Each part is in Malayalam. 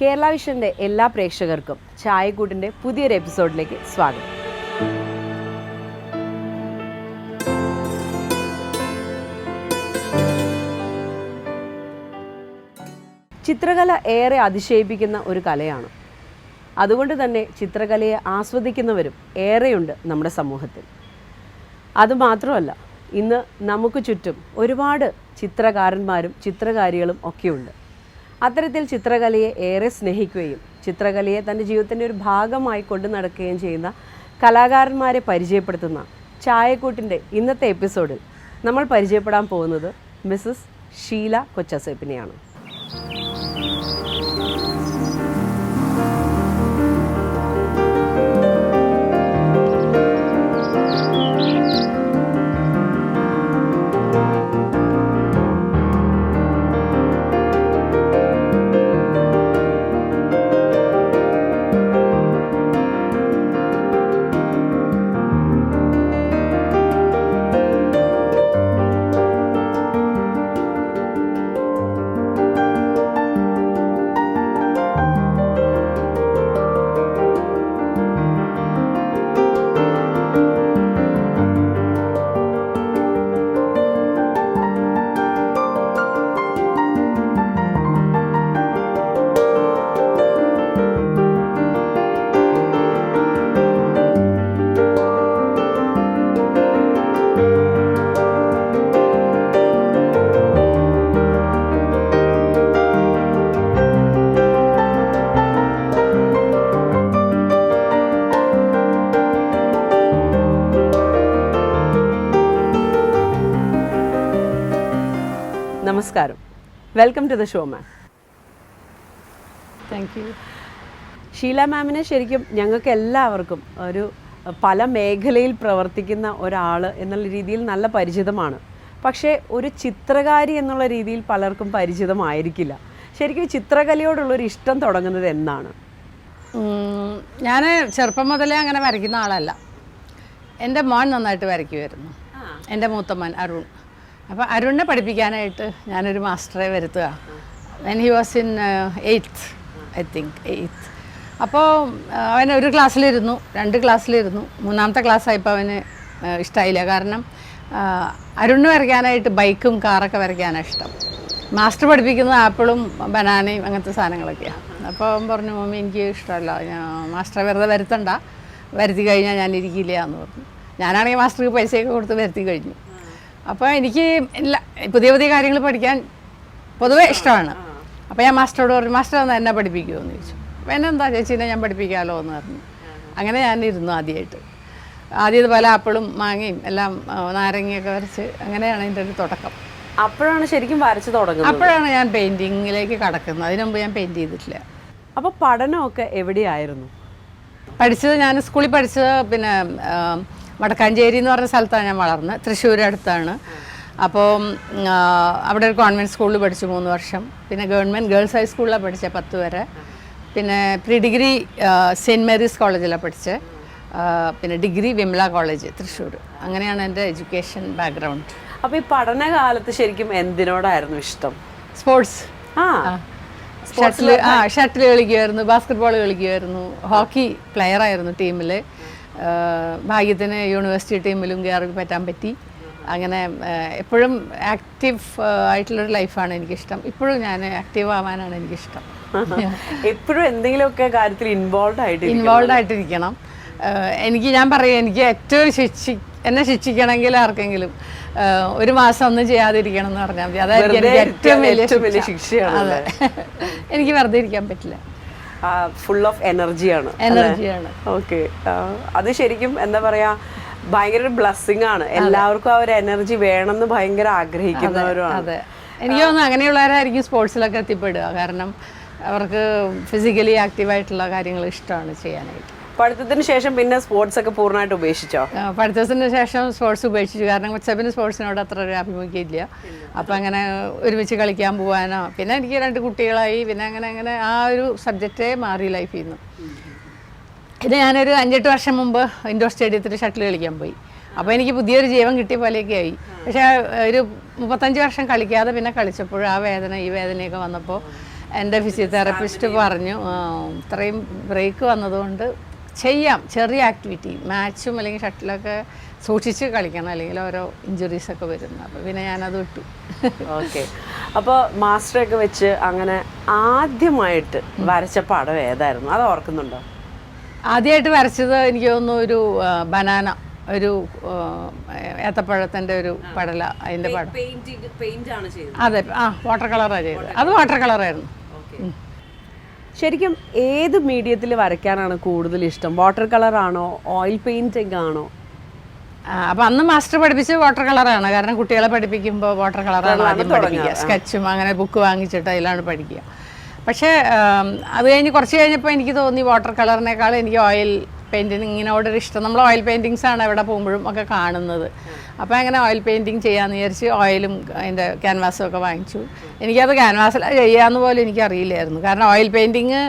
കേരള വിഷന്റെ എല്ലാ പ്രേക്ഷകർക്കും ചായക്കൂട്ടിന്റെ പുതിയൊരു എപ്പിസോഡിലേക്ക് സ്വാഗതം. ചിത്രകല ഏറെ അതിശയിപ്പിക്കുന്ന ഒരു കലയാണ്. അതുകൊണ്ട് തന്നെ ചിത്രകലയെ ആസ്വദിക്കുന്നവരും ഏറെയുണ്ട് നമ്മുടെ സമൂഹത്തിൽ. അതുമാത്രമല്ല ഇന്ന് നമുക്ക് ചുറ്റും ഒരുപാട് ചിത്രകാരന്മാരും ചിത്രകാരികളും ഒക്കെയുണ്ട്. അത്തരത്തിൽ ചിത്രകലയെ ഏറെ സ്നേഹിക്കുകയും ചിത്രകലയെ തന്റെ ജീവിതത്തിന്റെ ഒരു ഭാഗമായി കൊണ്ടു നടക്കുകയും ചെയ്യുന്ന കലാകാരന്മാരെ പരിചയപ്പെടുത്തുന്ന ചായക്കൂട്ടിന്റെ ഇന്നത്തെ എപ്പിസോഡിൽ നമ്മൾ പരിചയപ്പെടാൻ പോകുന്നത് മിസ്സസ് ഷീല കൊച്ചസേപ്പിനെയാണ്. നമസ്കാരം. Welcome to the show ma'am thank you Sheela മാമിനെ ശരിക്കും ഞങ്ങൾക്ക് എല്ലാവർക്കും ഒരു പല മേഖലയിൽ പ്രവർത്തിക്കുന്ന ഒരാൾ എന്നുള്ള രീതിയിൽ നല്ല പരിചിതമാണ്. പക്ഷേ ഒരു ചിത്രകാരി എന്നുള്ള രീതിയിൽ പലർക്കും പരിചിതമായിരിക്കില്ല. ശരിക്കും ചിത്രകലയോടുള്ളൊരു ഇഷ്ടം തുടങ്ങുന്നത് എന്നാണ്? ഞാൻ ചെറുപ്പം മുതലേ അങ്ങനെ വരയ്ക്കുന്ന ആളല്ല. എന്റെ മോൻ നന്നായിട്ട് വരയ്ക്കുമായിരുന്നു എന്റെ മൂത്ത മോൻ അരുൺ. അപ്പോൾ അരുണിനെ പഠിപ്പിക്കാനായിട്ട് ഞാനൊരു മാസ്റ്ററെ വരുത്തുക. When he was in eighth I think eighth അപ്പോൾ അവൻ ഒരു ക്ലാസ്സിലിരുന്നു രണ്ട് ക്ലാസ്സിലിരുന്നു. മൂന്നാമത്തെ ക്ലാസ് ആയപ്പോൾ അവന് ഇഷ്ടമായില്ല കാരണം ആ, അരുണിന് വരയ്ക്കാനായിട്ട് ബൈക്കും കാറൊക്കെ വരയ്ക്കാനാണ് ഇഷ്ടം. മാസ്റ്റർ പഠിപ്പിക്കുന്നത് ആപ്പിളും ബനാനയും അങ്ങനത്തെ സാധനങ്ങളൊക്കെയാണ് അപ്പോൾ അവൻ പറഞ്ഞു മമ്മി എനിക്ക് ഇഷ്ടമല്ല. ഞാൻ മാസ്റ്ററെ വെറുതെ വരുത്തണ്ട. വരുത്തി കഴിഞ്ഞാൽ ഞാൻ ഇരിക്കില്ല എന്ന് പറഞ്ഞു. ഞാനാണെങ്കിൽ മാസ്റ്റർക്ക് പൈസയൊക്കെ കൊടുത്ത് വരുത്തി കഴിഞ്ഞു. അപ്പോൾ എനിക്ക് എല്ലാ പുതിയ പുതിയ കാര്യങ്ങൾ പഠിക്കാൻ പൊതുവേ ഇഷ്ടമാണ്. അപ്പോൾ ഞാൻ മാസ്റ്ററോട് പറഞ്ഞു മാസ്റ്റർ ഒന്ന് എന്നെ പഠിപ്പിക്കുമോ എന്ന് ചോദിച്ചു അപ്പോൾ എന്നെന്താ ചേച്ചീനെ ഞാൻ പഠിപ്പിക്കാമല്ലോ എന്ന് പറഞ്ഞു. അങ്ങനെ ഞാൻ ഇരുന്നു ആദ്യമായിട്ട് ആദ്യം ഇതുപോലെ ആപ്പിളും മാങ്ങയും എല്ലാം നാരങ്ങയൊക്കെ വരച്ച് അങ്ങനെയാണ് എന്റെ ഒരു തുടക്കം. അപ്പോഴാണ് ശരിക്കും വരച്ച് തുടങ്ങുന്നത്? അപ്പോഴാണ് ഞാൻ പെയിന്റിങ്ങിലേക്ക് കടക്കുന്നത്. അതിനുമുമ്പ് ഞാൻ പെയിന്റ് ചെയ്തിട്ടില്ല. അപ്പോൾ പഠനമൊക്കെ എവിടെയായിരുന്നു? പഠിച്ചത് ഞാൻ സ്കൂളിൽ പഠിച്ചത് പിന്നെ വടക്കാഞ്ചേരി എന്ന് പറഞ്ഞ സ്ഥലത്താണ് ഞാൻ വളർന്നത്. തൃശ്ശൂർ അടുത്താണ്. അപ്പോൾ അവിടെ ഒരു കോൺവെന്റ് സ്കൂളിൽ പഠിച്ചു മൂന്ന് വർഷം. പിന്നെ ഗവൺമെന്റ് ഗേൾസ് ഹൈസ്കൂളിലാണ് പഠിച്ചത് പത്ത് വരെ. പിന്നെ പ്രീ ഡിഗ്രി സെന്റ് മേരീസ് കോളേജിലാണ് പഠിച്ചത്. പിന്നെ ഡിഗ്രി വിമല കോളേജ് തൃശ്ശൂർ. അങ്ങനെയാണ് എന്റെ എഡ്യൂക്കേഷൻ ബാക്ക്ഗ്രൗണ്ട്. അപ്പോൾ ഈ പഠനകാലത്ത് ശരിക്കും എന്തിനോടായിരുന്നു ഇഷ്ടം? സ്പോർട്സ്. ആ. ഷട്ടിൽ ആ ഷട്ടിൽ കളിക്കുമായിരുന്നു ബാസ്കറ്റ്ബോൾ കളിക്കുമായിരുന്നു ഹോക്കി പ്ലെയർ ആയിരുന്നു ടീമിൽ ഭാഗ്യത്തിന് യൂണിവേഴ്സിറ്റി ടീമിലും കയറി പറ്റാൻ പറ്റി. അങ്ങനെ എപ്പോഴും ആക്റ്റീവ് ആയിട്ടുള്ളൊരു ലൈഫാണ് എനിക്കിഷ്ടം. ഇപ്പോഴും ഞാൻ ആക്റ്റീവ് ആവാനാണ് എനിക്കിഷ്ടം. എപ്പോഴും എന്തെങ്കിലുമൊക്കെ കാര്യത്തിൽ ഇൻവോൾവ് ആയിട്ട് ഇൻവോൾവ് ആയിട്ടിരിക്കണം. എനിക്ക് ഞാൻ പറയും എനിക്ക് ഏറ്റവും ശിക്ഷി എന്നെ ശിക്ഷിക്കണമെങ്കിൽ ആർക്കെങ്കിലും ഒരു മാസം ഒന്നും ചെയ്യാതിരിക്കണം എന്ന് പറഞ്ഞാൽ മതി. അതായത് എനിക്ക് ഏറ്റവും വലിയ ശിക്ഷ. ശിക്ഷയാണ് എനിക്ക് വെറുതെ ഇരിക്കാൻ പറ്റില്ല. ഫുൾ ഓഫ് എനർജിയാണ് എനർജിയാണ് ഓക്കെ അത് ശരിക്കും എന്താ പറയാ ഭയങ്കര ബ്ലസ്സിങ് ആണ്. എല്ലാവർക്കും ആ ഒരു എനർജി വേണമെന്ന് ഭയങ്കര ആഗ്രഹിക്കുന്നവരുമാണ്. അതെ എനിക്ക് തോന്നുന്നു അങ്ങനെയുള്ളവരായിരിക്കും സ്പോർട്സിലൊക്കെ എത്തിപ്പെടുക. കാരണം അവർക്ക് ഫിസിക്കലി ആക്റ്റീവായിട്ടുള്ള കാര്യങ്ങൾ ഇഷ്ടമാണ് ചെയ്യാനായിട്ട്. പഠിത്തത്തിന് ശേഷം പിന്നെ സ്പോർട്സ് ഒക്കെ പൂർണമായിട്ട് ഉപേക്ഷിച്ചോ? പഠിത്തത്തിന് ശേഷം സ്പോർട്സ് ഉപേക്ഷിച്ചു. കാരണം ഉച്ചപ്പിന് സ്പോർട്സിനോട് അത്ര ഒരു ആഭിമുഖ്യം ഇല്ല അപ്പം അങ്ങനെ ഒരുമിച്ച് കളിക്കാൻ പോകാനോ പിന്നെ എനിക്ക് രണ്ട് കുട്ടികളായി. പിന്നെ അങ്ങനെ അങ്ങനെ ആ ഒരു സബ്ജക്റ്റേ മാറി ലൈഫിൽ നിന്ന് പിന്നെ ഞാനൊരു അഞ്ചെട്ട് വർഷം മുമ്പ് ഇൻഡോർ സ്റ്റേഡിയത്തിൽ ഷട്ടിൽ കളിക്കാൻ പോയി. അപ്പോൾ എനിക്ക് പുതിയൊരു ജീവൻ കിട്ടിയ പോലെയൊക്കെ ആയി. പക്ഷേ ഒരു മുപ്പത്തഞ്ച് വർഷം കളിക്കാതെ പിന്നെ കളിച്ചപ്പോൾ ആ വേദന ഈ വേദനയൊക്കെ വന്നപ്പോൾ എന്റെ ഫിസിയോതെറാപ്പിസ്റ്റ് പറഞ്ഞു ഇത്രയും ബ്രേക്ക് വന്നതുകൊണ്ട് ചെയ്യാം. ചെറിയ ആക്ടിവിറ്റി മാച്ചും അല്ലെങ്കിൽ ഷട്ടിലൊക്കെ സൂക്ഷിച്ച് കളിക്കണം. അല്ലെങ്കിൽ ഓരോ ഇഞ്ചുറീസ് ഒക്കെ വരുന്നു. അപ്പോൾ പിന്നെ ഞാനത് വിട്ടു. ഓക്കെ അപ്പോൾ മാസ്റ്ററൊക്കെ വെച്ച് അങ്ങനെ ആദ്യമായിട്ട് വരച്ച പടം ഏതായിരുന്നു? അത് ഓർക്കുന്നുണ്ടോ? ആദ്യമായിട്ട് വരച്ചത് എനിക്ക് തോന്നുന്നു ഒരു ബനാന. ഒരു ഏത്തപ്പഴത്തിന്റെ ഒരു പടല. അതിന്റെ പടം. അതെ. ആ വാട്ടർ കളറാണ് ചെയ്തത്. അത് വാട്ടർ കളറായിരുന്നു ശരിക്കും ഏത് മീഡിയത്തിൽ വരയ്ക്കാനാണ് കൂടുതൽ ഇഷ്ടം? വാട്ടർ കളർ ആണോ? ഓയിൽ പെയിന്റിംഗ് ആണോ? അപ്പം അന്ന് മാസ്റ്റർ പഠിപ്പിച്ച് വാട്ടർ കളറാണ് കാരണം കുട്ടികളെ പഠിപ്പിക്കുമ്പോൾ വാട്ടർ കളറാണ് ആദ്യം പഠിപ്പിക്കുക. സ്കെച്ചും അങ്ങനെ ബുക്ക് വാങ്ങിച്ചിട്ട് അതിലാണ് പഠിക്കുക. പക്ഷേ അത് കഴിഞ്ഞ് കുറച്ച് കഴിഞ്ഞപ്പോൾ എനിക്ക് തോന്നി വാട്ടർ കളറിനേക്കാൾ എനിക്ക് ഓയിൽ പെയിന്റിങ്ങിനോടൊരു ഇഷ്ടം. നമ്മൾ ഓയിൽ പെയിന്റിങ്സ് ആണ് എവിടെ പോകുമ്പോഴും ഒക്കെ കാണുന്നത്. അപ്പോൾ അങ്ങനെ ഓയിൽ പെയിന്റിങ് ചെയ്യാമെന്ന് വിചാരിച്ച് ഓയിലും അതിന്റെ ക്യാൻവാസും ഒക്കെ വാങ്ങിച്ചു. എനിക്കത് ക്യാൻവാസിൽ ചെയ്യാമെന്ന് പോലും എനിക്കറിയില്ലായിരുന്നു. കാരണം ഓയിൽ പെയിന്റിങ്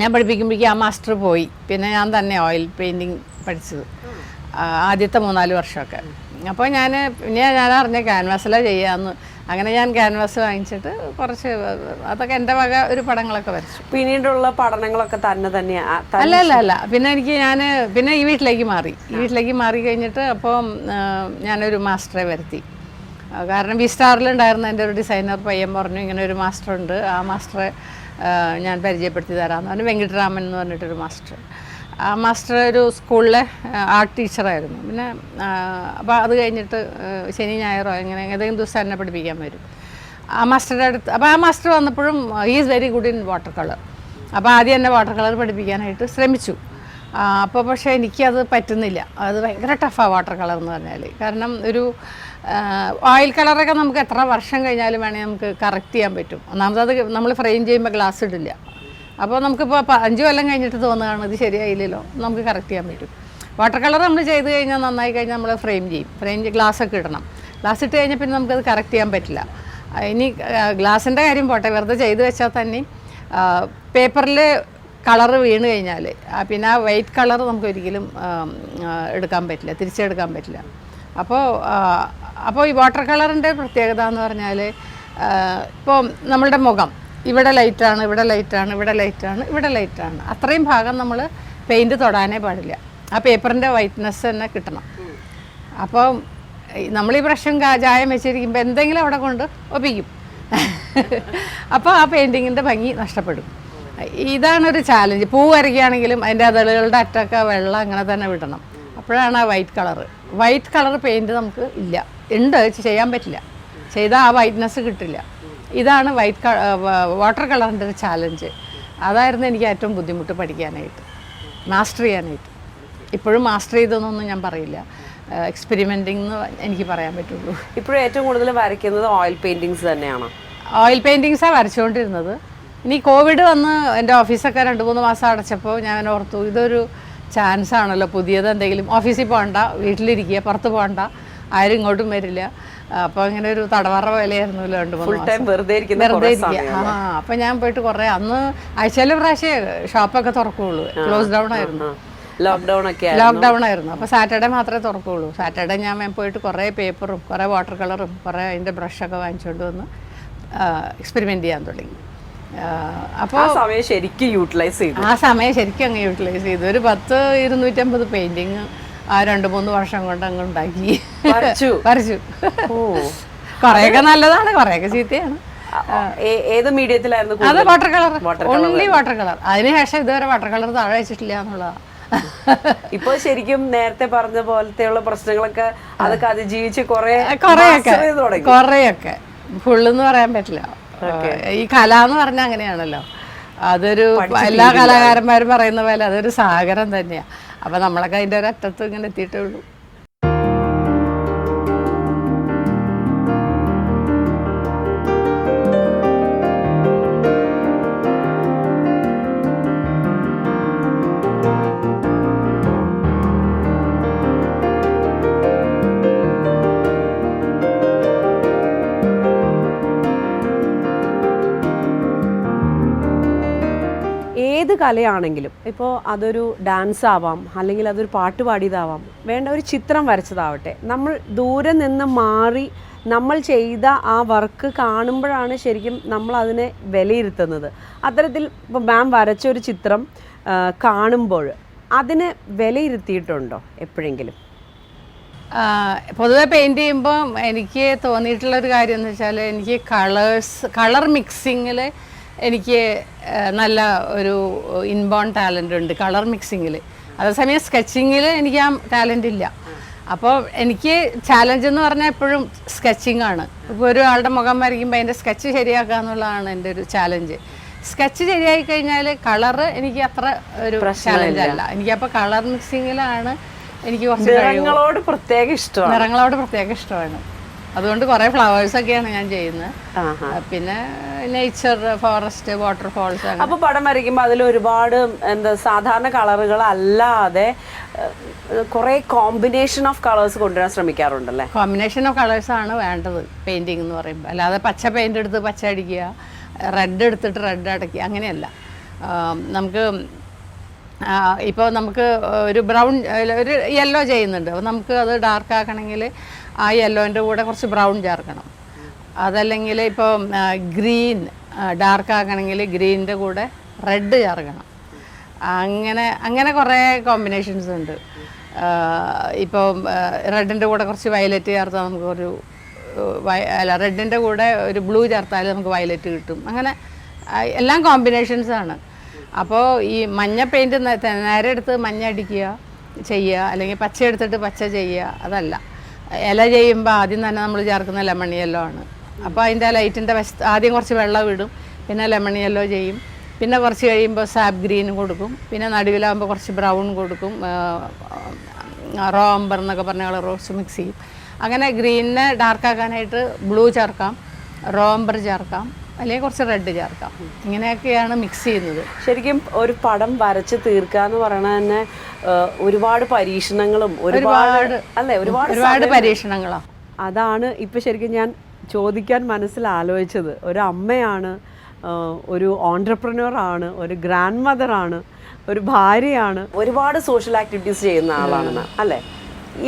ഞാൻ പഠിപ്പിക്കുമ്പോഴേക്കും ആ മാസ്റ്റർ പോയി. പിന്നെ ഞാൻ തന്നെ ഓയിൽ പെയിന്റിങ് പഠിച്ചത്. ആദ്യത്തെ മൂന്നാൽ വർഷമൊക്കെ. അപ്പോൾ ഞാൻ പിന്നെ ഞാൻ അറിഞ്ഞ ക്യാൻവാസിലാണ് ചെയ്യാമെന്ന് അങ്ങനെ ഞാൻ ക്യാൻവാസ് വാങ്ങിച്ചിട്ട് കുറച്ച് അതൊക്കെ എന്റെ വക ഒരു പടങ്ങളൊക്കെ വരച്ചു. പിന്നീടുള്ള പഠനങ്ങളൊക്കെ തന്നെ തന്നെയാ? അല്ല അല്ല അല്ല. പിന്നെ എനിക്ക് ഞാൻ പിന്നെ ഈ വീട്ടിലേക്ക് മാറി. ഈ വീട്ടിലേക്ക് മാറി കഴിഞ്ഞിട്ട് അപ്പോൾ ഞാനൊരു മാസ്റ്ററെ വരുത്തി. കാരണം വി സ്റ്റാറിലുണ്ടായിരുന്ന എന്റെ ഒരു ഡിസൈനർ പയ്യൻ പറഞ്ഞു ഇങ്ങനെ ഒരു മാസ്റ്ററുണ്ട് ആ മാസ്റ്ററെ ഞാൻ പരിചയപ്പെടുത്തി തരാമെന്ന് പറഞ്ഞു. വെങ്കിട്ടരാമൻ എന്ന് പറഞ്ഞിട്ടൊരു മാസ്റ്റർ മാസ്റ്റർ ഒരു സ്കൂളിലെ ആർട്ട് ടീച്ചറായിരുന്നു പിന്നെ അപ്പോൾ അത് കഴിഞ്ഞിട്ട് ശനി ഞായറോ ഇങ്ങനെ ഏതെങ്കിലും ദിവസം എന്നെ പഠിപ്പിക്കാൻ വരും. ആ മാസ്റ്ററുടെ അടുത്ത് അപ്പോൾ ആ മാസ്റ്റർ വന്നപ്പോഴും he is very good in water colour അപ്പോൾ ആദ്യം എന്നെ വാട്ടർ കളർ പഠിപ്പിക്കാനായിട്ട് ശ്രമിച്ചു. അപ്പോൾ പക്ഷേ എനിക്കത് പറ്റുന്നില്ല. അത് ഭയങ്കര ടഫാണ് വാട്ടർ കളർ എന്ന് പറഞ്ഞാൽ കാരണം ഒരു ഓയിൽ കളറൊക്കെ നമുക്ക് എത്ര വർഷം കഴിഞ്ഞാലും വേണമെങ്കിൽ നമുക്ക് കറക്റ്റ് ചെയ്യാൻ പറ്റും. ഒന്നാമത് അത് നമ്മൾ ഫ്രെയിം ചെയ്യുമ്പോൾ ഗ്ലാസ് ഇടില്ല. അപ്പോൾ നമുക്കിപ്പോൾ അഞ്ച് കൊല്ലം കഴിഞ്ഞിട്ട് തോന്നുകയാണ് ഇത് ശരിയായില്ലല്ലോ. നമുക്ക് കറക്റ്റ് ചെയ്യാൻ പറ്റും. വാട്ടർ കളർ നമ്മൾ ചെയ്ത് കഴിഞ്ഞാൽ നന്നായി കഴിഞ്ഞാൽ നമ്മൾ ഫ്രെയിം ചെയ്യും. ഫ്രെയിം ഗ്ലാസ് ഒക്കെ ഇടണം. ഗ്ലാസ് ഇട്ട് കഴിഞ്ഞാൽ പിന്നെ നമുക്കത് കറക്റ്റ് ചെയ്യാൻ പറ്റില്ല. ഇനി ഗ്ലാസിന്റെ കാര്യം പോട്ടെ. വെറുതെ ചെയ്ത് വെച്ചാൽ തന്നെ പേപ്പറിൽ കളർ വീണ് കഴിഞ്ഞാൽ പിന്നെ ആ വൈറ്റ് കളർ നമുക്ക് ഒരിക്കലും എടുക്കാൻ പറ്റില്ല. തിരിച്ചെടുക്കാൻ പറ്റില്ല. അപ്പോൾ അപ്പോൾ ഈ വാട്ടർ കളറിന്റെ പ്രത്യേകത എന്ന് പറഞ്ഞാൽ ഇപ്പോൾ നമ്മളുടെ മുഖം. ഇവിടെ ലൈറ്റാണ് ഇവിടെ ലൈറ്റാണ് ഇവിടെ ലൈറ്റാണ് ഇവിടെ ലൈറ്റാണ് അത്രയും ഭാഗം നമ്മൾ പെയിന്റ് തൊടാനേ പാടില്ല. ആ പേപ്പറിന്റെ വൈറ്റ്നെസ് തന്നെ കിട്ടണം. അപ്പോൾ നമ്മൾ ഈ കാ- ചായം വെച്ചിരിക്കുമ്പോൾ എന്തെങ്കിലും അവിടെ കൊണ്ട് ഒപ്പിക്കും. അപ്പോൾ ആ പെയിന്റിങ്ങിന്റെ ഭംഗി നഷ്ടപ്പെടും. ഇതാണൊരു ചാലഞ്ച് പൂ വരയ്ക്കുകയാണെങ്കിലും അതിന്റെ അതളുകളുടെ അറ്റൊക്കെ വെള്ളം അങ്ങനെ തന്നെ വിടണം. അപ്പോഴാണ് ആ white colour white colour paint നമുക്ക് ഇല്ല. ഉണ്ട് ചെയ്യാൻ പറ്റില്ല. ചെയ്താൽ ആ വൈറ്റ്നെസ് കിട്ടില്ല. ഇതാണ് വൈറ്റ് വാട്ടർ കളറിന്റെ ഒരു ചാലഞ്ച്. അതായിരുന്നു എനിക്ക് ഏറ്റവും ബുദ്ധിമുട്ട് പഠിക്കാനായിട്ട് മാസ്റ്റർ ചെയ്യാനായിട്ട്. ഇപ്പോഴും മാസ്റ്റർ ചെയ്തെന്നൊന്നും ഞാൻ പറയില്ല. എക്സ്പെരിമെന്റിംഗ് എന്ന് എനിക്ക് പറയാൻ പറ്റുള്ളൂ. ഇപ്പോഴും ഏറ്റവും കൂടുതൽ വരയ്ക്കുന്നത് ഓയിൽ പെയിന്റിങ്സ് തന്നെയാണ്? ഓയിൽ പെയിന്റിങ്സാണ് വരച്ചുകൊണ്ടിരുന്നത്. ഇനി കോവിഡ് വന്ന് എന്റെ ഓഫീസൊക്കെ രണ്ട് മൂന്ന് മാസം അടച്ചപ്പോൾ ഞാൻ ഓർത്തു ഇതൊരു ചാൻസ് ആണല്ലോ പുതിയത് എന്തെങ്കിലും ഓഫീസിൽ പോകണ്ട വീട്ടിലിരിക്കുക പുറത്ത് പോകണ്ട ആരും ഇങ്ങോട്ടും വരില്ല. അപ്പോൾ അങ്ങനെ ഒരു തടവറ പോലെയായിരുന്നു രണ്ട് ഫുൾ ടൈം വെറുതെ ഇരിക്കുക. ആ അപ്പം ഞാൻ പോയിട്ട് കുറേ അന്ന് ആഴ്ചയിൽ പ്രാവശ്യം ഷോപ്പൊക്കെ തുറക്കുള്ളൂ. ക്ലോസ് ഡൗൺ ആയിരുന്നു. ലോക്ക്ഡൗൺ ഒക്കെ. ലോക്ക്ഡൗൺ ആയിരുന്നു. അപ്പോൾ സാറ്റർഡേ മാത്രമേ തുറക്കുള്ളൂ. സാറ്റർഡേ ഞാൻ പോയിട്ട് കുറേ പേപ്പറും കുറേ വാട്ടർ കളറും കുറേ അതിന്റെ ബ്രഷൊക്കെ വാങ്ങിച്ചുകൊണ്ട് വന്ന് എക്സ്പെരിമെന്റ് ചെയ്യാൻ തുടങ്ങി. അപ്പോൾ ആ സമയം ശരിക്കും യൂട്ടിലൈസ് ചെയ്തു. ആ സമയം ശരിക്കും അങ്ങ് യൂട്ടിലൈസ് ചെയ്തു. ഒരു പത്ത് ഇരുന്നൂറ്റമ്പത് പെയിന്റിങ് ആ രണ്ട് മൂന്ന് വർഷം കൊണ്ട് അങ്ങ് ഉണ്ടാക്കി. വരച്ചു കുറേയൊക്കെ നല്ലതാണ് കൊറേയൊക്കെ ചീത്തയാണ്. ഏത് മീഡിയത്തിലായിരുന്നു അത് water colour only water colour അതിനുശേഷം ഇതുവരെ വാട്ടർ കളർ താഴെ വെച്ചിട്ടില്ല എന്നുള്ളതാണ് ഇപ്പൊ ശരിക്കും നേരത്തെ പറഞ്ഞ പോലത്തെയുള്ള പ്രശ്നങ്ങളൊക്കെ അതൊക്കെ അതിജീവിച്ച് കുറെ കുറേയൊക്കെ. കുറേയൊക്കെ. ഫുള്ളെന്ന് പറയാൻ പറ്റില്ല. ഈ കല എന്ന് പറഞ്ഞാൽ അങ്ങനെയാണല്ലോ. അതൊരു എല്ലാ കലാകാരന്മാരും പറയുന്ന പോലെ അതൊരു സാഗരം തന്നെയാണ് അപ്പം നമ്മളൊക്കെ അതിന്റെ അറ്റത്ത് ഇങ്ങനെ എത്തിയിട്ടേ ഉള്ളൂ. കലയാണെങ്കിലും ഇപ്പോൾ അതൊരു ഡാൻസ് ആവാം അല്ലെങ്കിൽ അതൊരു പാട്ട് പാടിയതാവാം വേണ്ട ഒരു ചിത്രം വരച്ചതാവട്ടെ. നമ്മൾ ദൂരെ നിന്ന് മാറി നമ്മൾ ചെയ്ത ആ വർക്ക് കാണുമ്പോഴാണ് ശരിക്കും നമ്മൾ അതിനെ വിലയിരുത്തുന്നത്. അത്തരത്തിൽ ഇപ്പോൾ മാം വരച്ച ഒരു ചിത്രം കാണുമ്പോൾ അതിനെ വിലയിരുത്തിയിട്ടുണ്ടോ എപ്പോഴെങ്കിലും? പൊതുവെ പെയിന്റ് ചെയ്യുമ്പോൾ എനിക്ക് തോന്നിയിട്ടുള്ളൊരു കാര്യം എന്ന് വെച്ചാൽ എനിക്ക് കളേഴ്സ് കളർ മിക്സിങ്ങിൽ എനിക്ക് നല്ല ഒരു ഇൻബോൺ ടാലന്റ് ഉണ്ട് കളർ മിക്സിങ്ങിൽ അതേസമയം സ്കെച്ചിങ്ങിൽ എനിക്ക് ആ ടാലന്റ് ഇല്ല. അപ്പോൾ എനിക്ക് ചാലഞ്ച് എന്ന് പറഞ്ഞാൽ എപ്പോഴും സ്കെച്ചിങ് ആണ്. ഇപ്പോൾ ഒരാളുടെ മുഖം വരയ്ക്കുമ്പോൾ അതിന്റെ സ്കെച്ച് ശരിയാക്കുക എന്നുള്ളതാണ് എന്റെ ഒരു ചാലഞ്ച് സ്കെച്ച് ശരിയായി കഴിഞ്ഞാൽ കളറ് എനിക്ക് അത്ര ഒരു ചാലഞ്ച് അല്ല. എനിക്കപ്പോൾ കളർ മിക്സിങ്ങിലാണ് എനിക്ക് കുറച്ച് നിറങ്ങളോട് പ്രത്യേക ഇഷ്ടമാണ്. നിറങ്ങളോട് പ്രത്യേക ഇഷ്ടമാണ്. അതുകൊണ്ട് കുറേ ഫ്ലവേഴ്സ് ഒക്കെയാണ് ഞാൻ ചെയ്യുന്നത്. പിന്നെ നേച്ചർ ഫോറസ്റ്റ് വാട്ടർഫോൾസ് അപ്പോൾ പടം വരയ്ക്കുമ്പോൾ അതിൽ ഒരുപാട് എന്താ സാധാരണ കളറുകൾ അല്ലാതെ കുറേ കോമ്പിനേഷൻ ഓഫ് കളേഴ്സ് കൊണ്ടുവരാൻ ശ്രമിക്കാറുണ്ടല്ലേ? കോമ്പിനേഷൻ ഓഫ് കളേഴ്സ് ആണ് വേണ്ടത് പെയിന്റിംഗ് എന്ന് പറയുമ്പോൾ അല്ലാതെ പച്ച പെയിന്റ് എടുത്ത് പച്ച അടിക്കുക റെഡ് എടുത്തിട്ട് റെഡ് അടയ്ക്കുക അങ്ങനെയല്ല. നമുക്ക് ഇപ്പോൾ നമുക്ക് ഒരു ബ്രൗൺ ഒരു യെല്ലോ ചെയ്യുന്നുണ്ട്. അപ്പോൾ നമുക്ക് അത് ഡാർക്ക് ആക്കണമെങ്കിൽ ആ യെല്ലോന്റെ കൂടെ കുറച്ച് ബ്രൗൺ ചേർക്കണം. അതല്ലെങ്കിൽ ഇപ്പോൾ ഗ്രീൻ ഡാർക്ക് ആക്കണമെങ്കിൽ ഗ്രീനിന്റെ കൂടെ റെഡ് ചേർക്കണം. അങ്ങനെ അങ്ങനെ കുറേ കോമ്പിനേഷൻസ് ഉണ്ട്. ഇപ്പോൾ റെഡിന്റെ കൂടെ കുറച്ച് വയലറ്റ് ചേർത്താൽ നമുക്കൊരു ഒരു അല്ല റെഡിന്റെ കൂടെ ഒരു ബ്ലൂ ചേർത്താൽ നമുക്ക് വയലറ്റ് കിട്ടും. അങ്ങനെ എല്ലാം കോമ്പിനേഷൻസ് ആണ്. അപ്പോൾ ഈ മഞ്ഞ പെയിന്റ് നേരെ എടുത്ത് മഞ്ഞ അടിക്കുക ചെയ്യുക. അല്ലെങ്കിൽ പച്ച എടുത്തിട്ട് പച്ച ചെയ്യുക അതല്ല. ഇല ചെയ്യുമ്പോൾ ആദ്യം തന്നെ നമ്മൾ ചേർക്കുന്ന ലെമൺ യെല്ലോ ആണ്. അപ്പോൾ അതിന്റെ ലൈറ്റിന്റെ വശത്ത് ആദ്യം കുറച്ച് വെള്ളം ഇടും പിന്നെ ലെമൺ യെല്ലോ ചെയ്യും. പിന്നെ കുറച്ച് കഴിയുമ്പോൾ സാബ് ഗ്രീൻ കൊടുക്കും. പിന്നെ നടുവിലാകുമ്പോൾ കുറച്ച് ബ്രൗൺ കൊടുക്കും. റോ അമ്പർ എന്നൊക്കെ പറഞ്ഞ കളർ റോസ് മിക്സ് ചെയ്യും. അങ്ങനെ ഗ്രീനിനെ ഡാർക്കാക്കാനായിട്ട് ബ്ലൂ ചേർക്കാം റോ അമ്പർ ചേർക്കാം. അല്ലെങ്കിൽ കുറച്ച് റെഡ് ചേർക്കാം. ഇങ്ങനെയൊക്കെയാണ് മിക്സ് ചെയ്യുന്നത്. ശരിക്കും ഒരു പടം വരച്ച് തീർക്കുക എന്ന് പറയുന്നത് തന്നെ ഒരുപാട് പരീക്ഷണങ്ങളും ഒരുപാട് അല്ലേ ഒരുപാട് ഒരുപാട് പരീക്ഷണങ്ങളാണ് അതാണ് ഇപ്പൊ ശരിക്കും ഞാൻ ചോദിക്കാൻ മനസ്സിൽ ആലോചിച്ചത്. ഒരു അമ്മയാണ് ഒരു ഓൺടർപ്രനർ ആണ് ഒരു ഗ്രാൻഡ് മദർ ആണ് ഒരു ഭാര്യയാണ്. ഒരുപാട് സോഷ്യൽ ആക്ടിവിറ്റീസ് ചെയ്യുന്ന ആളാണെന്ന് അല്ലേ?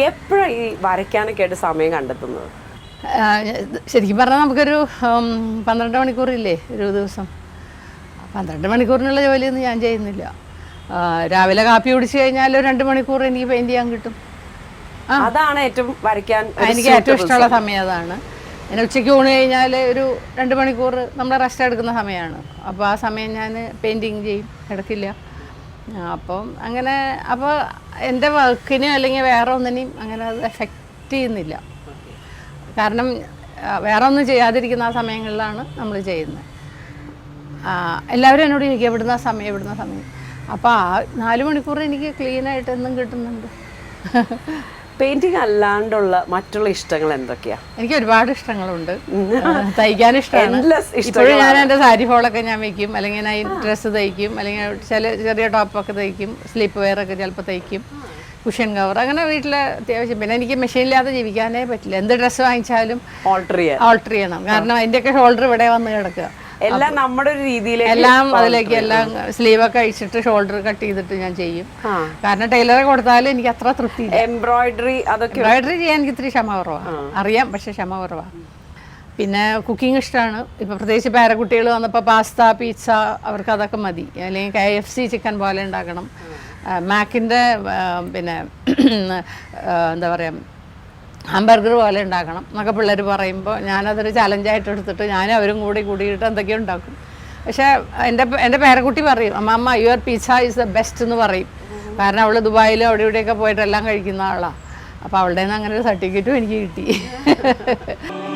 എപ്പോഴാണ് ഈ വരയ്ക്കാനൊക്കെ ആയിട്ട് സമയം കണ്ടെത്തുന്നത്? ശരിക്കും പറഞ്ഞാൽ നമുക്കൊരു പന്ത്രണ്ട് മണിക്കൂറില്ലേ ഒരു ദിവസം. പന്ത്രണ്ട് മണിക്കൂറിനുള്ള ജോലിയൊന്നും ഞാൻ ചെയ്യുന്നില്ല. രാവിലെ കാപ്പി കുടിച്ചു കഴിഞ്ഞാൽ ഒരു രണ്ട് മണിക്കൂർ എനിക്ക് പെയിന്റ് ചെയ്യാൻ കിട്ടും. അതാണ് ഏറ്റവും വരയ്ക്കാൻ എനിക്ക് ഏറ്റവും ഇഷ്ടമുള്ള സമയം. അതാണ്. പിന്നെ ഉച്ചയ്ക്ക് ഊണ് കഴിഞ്ഞാൽ ഒരു രണ്ട് മണിക്കൂർ നമ്മൾ റെസ്റ്റ് എടുക്കുന്ന സമയമാണ് അപ്പോൾ ആ സമയം ഞാൻ പെയിന്റിങ് ചെയ്യും. കിടക്കില്ല അപ്പം അങ്ങനെ അപ്പോൾ എന്റെ വർക്കിനും അല്ലെങ്കിൽ വേറെ ഒന്നിനെയും അങ്ങനെ അത് എഫക്റ്റ് ചെയ്യുന്നില്ല. കാരണം വേറെ ഒന്നും ചെയ്യാതിരിക്കുന്ന ആ സമയങ്ങളിലാണ് നമ്മൾ ചെയ്യുന്നത്. എല്ലാവരും എന്നോട് ചോദിക്കുക എവിടുന്ന സമയം എവിടുന്ന സമയം? അപ്പോൾ ആ നാല് മണിക്കൂർ എനിക്ക് ക്ലീനായിട്ട് എന്നും കിട്ടുന്നുണ്ട്. പെയിന്റിങ് അല്ലാണ്ടുള്ള മറ്റുള്ള ഇഷ്ടങ്ങൾ എന്തൊക്കെയാ? എനിക്ക് ഒരുപാട് ഇഷ്ടങ്ങളുണ്ട്. തയ്ക്കാൻ ഇഷ്ടമാണ്. ഇപ്പോഴും ഞാൻ എന്റെ സാരി ഫോളൊക്കെ ഞാൻ വെക്കും. അല്ലെങ്കിൽ ഞാൻ ഡ്രസ്സ് തയ്ക്കും. അല്ലെങ്കിൽ ചില ചെറിയ ടോപ്പൊക്കെ തയ്ക്കും. സ്ലീപ്പ് വെയറൊക്കെ ഒക്കെ ചിലപ്പോൾ തയ്ക്കും. Cushion cover. അങ്ങനെ വീട്ടിലെ അത്യാവശ്യം. പിന്നെ എനിക്ക് മെഷീനില്ലാതെ ജീവിക്കാനേ പറ്റില്ല. എന്ത് ഡ്രസ്സ് വാങ്ങിച്ചാലും ഓൾട്ടർ ചെയ്യാം ഓൾട്ടർ ചെയ്യണം. കാരണം അതിന്റെയൊക്കെ ഷോൾഡർ ഇവിടെ വന്ന് കിടക്കുക. എല്ലാം നമ്മുടെ ഒരു രീതിയിലേക്ക് എല്ലാം അതിലേക്ക് എല്ലാം സ്ലീവൊക്കെ അഴിച്ചിട്ട് ഷോൾഡർ കട്ട് ചെയ്തിട്ട് ഞാൻ ചെയ്യും. കാരണം ടൈലറെ കൊടുത്താലും എനിക്ക് അത്ര തൃപ്തി എംബ്രോയിഡറി അതൊക്കെ എംബ്രോയിഡറി ചെയ്യാൻ എനിക്ക് ഇത്തിരി ക്ഷമ കുറവാണ് അറിയാം പക്ഷെ ക്ഷമ കുറവാണ് പിന്നെ കുക്കിംഗ് ഇഷ്ടമാണ് ഇപ്പോൾ പ്രത്യേകിച്ച് പേരക്കുട്ടികൾ വന്നപ്പോൾ പാസ്ത പിസ്സ അവർക്ക് അതൊക്കെ മതി. അല്ലെങ്കിൽ കെ എഫ് സി ചിക്കൻ പോലെ ഉണ്ടാക്കണം. മാക്കിന്റെ പിന്നെ എന്താ പറയുക ഹാംബർഗർ പോലെ ഉണ്ടാക്കണം എന്നൊക്കെ പിള്ളേർ പറയുമ്പോൾ ഞാനതൊരു ചലഞ്ചായിട്ട് എടുത്തിട്ട് ഞാനും അവരും കൂടി കൂടിയിട്ട് എന്തൊക്കെയോ ഉണ്ടാക്കും. പക്ഷേ എന്റെ എന്റെ പേരക്കുട്ടി പറയും അമ്മ your pizza is the best എന്ന് പറയും. കാരണം അവൾ ദുബായിലും അവിടെ ഇവിടെയൊക്കെ പോയിട്ടെല്ലാം കഴിക്കുന്ന ആളാണ് അപ്പോൾ അവളുടെ നിന്ന് അങ്ങനെ ഒരു സർട്ടിഫിക്കറ്റും എനിക്ക് കിട്ടി.